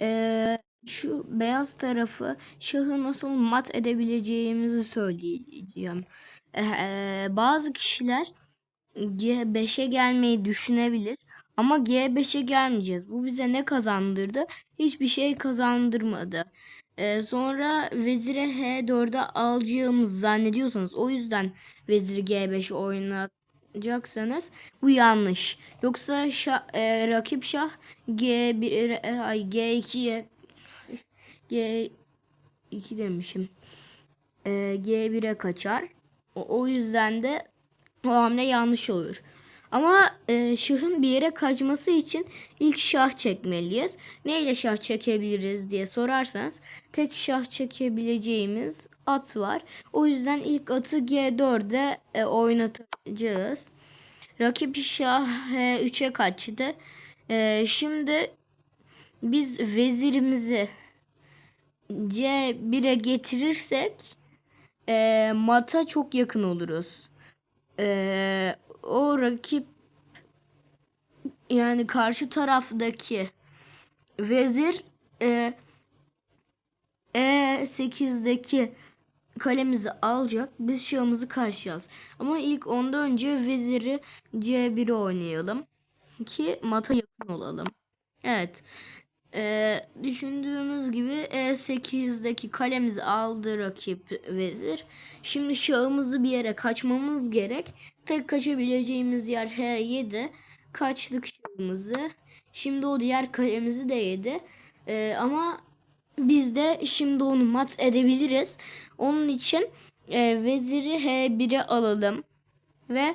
Ee, şu beyaz tarafı şahı nasıl mat edebileceğimizi söyleyeceğim. Ee, bazı kişiler G5'e gelmeyi düşünebilir ama G5'e gelmeyeceğiz. Bu bize ne kazandırdı? Hiçbir şey kazandırmadı. Ee, sonra vezire H4'e alacağımızı zannediyorsanız o yüzden vezir G5 oynayacaksanız bu yanlış. Yoksa şah, e, rakip şah G1 e, ay G2'ye G2 demişim. E, G1'e kaçar. O, o yüzden de o hamle yanlış olur. Ama e, şahın bir yere kaçması için ilk şah çekmeliyiz. Neyle şah çekebiliriz diye sorarsanız tek şah çekebileceğimiz at var. O yüzden ilk atı G4'e e, oynatacağız. Rakip şah H3'e kaçtı. E, şimdi biz vezirimizi C1'e getirirsek e, mata çok yakın oluruz. E, o rakip yani karşı taraftaki vezir e, E8'deki kalemizi alacak. Biz şahımızı karşıyaz. Ama ilk ondan önce veziri C1'e oynayalım. Ki mata yakın olalım. Evet. Ee, düşündüğümüz gibi E8'deki kalemizi aldı rakip vezir. Şimdi şahımızı bir yere kaçmamız gerek. Tek kaçabileceğimiz yer H7. Kaçtık şahımızı. Şimdi o diğer kalemizi de yedi. Ee, ama biz de şimdi onu mat edebiliriz. Onun için e, veziri H1'e alalım. Ve